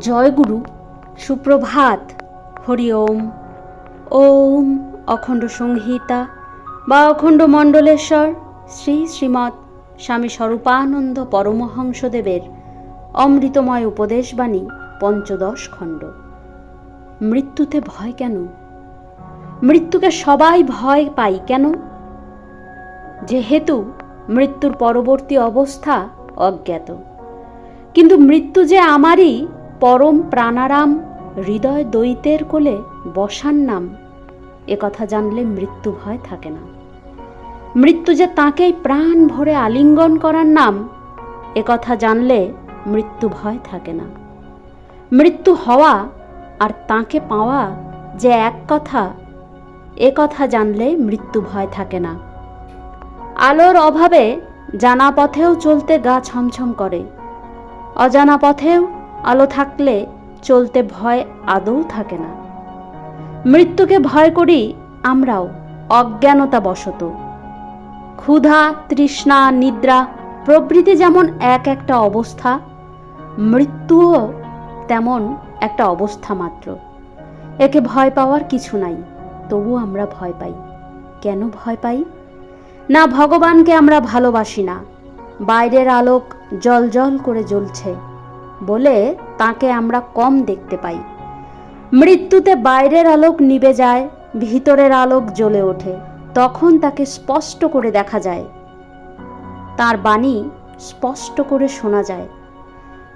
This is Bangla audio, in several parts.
জয়গুরু, সুপ্রভাত। হরি ওম। ওম অখণ্ড সংহিতা বা অখণ্ড মণ্ডলেশ্বর শ্রী শ্রীমৎ স্বামী স্বরূপানন্দ পরমহংসদেবের অমৃতময় উপদেশবাণী, পঞ্চদশ খণ্ড। মৃত্যুতে ভয় কেন? মৃত্যুকে সবাই ভয় পাই কেন? যেহেতু মৃত্যুর পরবর্তী অবস্থা অজ্ঞাত। কিন্তু মৃত্যু যে আমারই পরম প্রাণারাম হৃদয় দৈতের কোলে বসার নাম। এ কথা জানলে মৃত্যু ভয় থাকে না। মৃত্যু যে তাকেই প্রাণ ভরে আলিঙ্গন করার নাম, এ কথা জানলে মৃত্যু ভয় থাকে না। মৃত্যু হওয়া আর তাকে পাওয়া যে এক কথা, এ কথা জানলে মৃত্যু ভয় থাকে না। আলোর অভাবে জানা পথেও চলতে গা ছমছম করে। অজানা পথেও আলো থাকলে চলতে ভয় আদৌ থাকে না। মৃত্যুকে ভয় করি আমরাও অজ্ঞানতা বশত ক্ষুধা, তৃষ্ণা, নিদ্রা প্রভৃতি যেমন এক একটা অবস্থা, মৃত্যুও তেমন একটা অবস্থা মাত্র। একে ভয় পাওয়ার কিছু নাই, তবু আমরা ভয় পাই। কেন ভয় পাই? না, ভগবানকে আমরা ভালোবাসি না। বাইরের আলোক জল জল করে জ্বলছে। বলে তাকে আমরা কম দেখতে পাই। মৃত্যুতে বাইরের আলোক নিবে যায়, ভিতরের আলোক জ্বলে ওঠে, তখন তাকে স্পষ্ট করে দেখা যায়। তার বাণী স্পষ্ট করে শোনা যায়।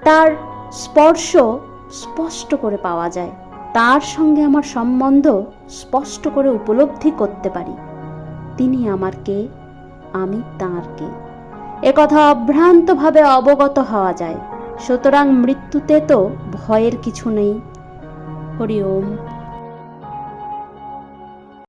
তার স্পর্শ স্পষ্ট করে পাওয়া যায়। তার সঙ্গে আমার সম্বন্ধ স্পষ্ট করে উপলব্ধি করতে পারি। তিনি আমার কে, আমি তাঁর কে। একথা অভ্রান্তভাবে অবগত হওয়া যায়। সুতরাং মৃত্যুতে তো ভয়ের কিছু নেই। হরি ওম।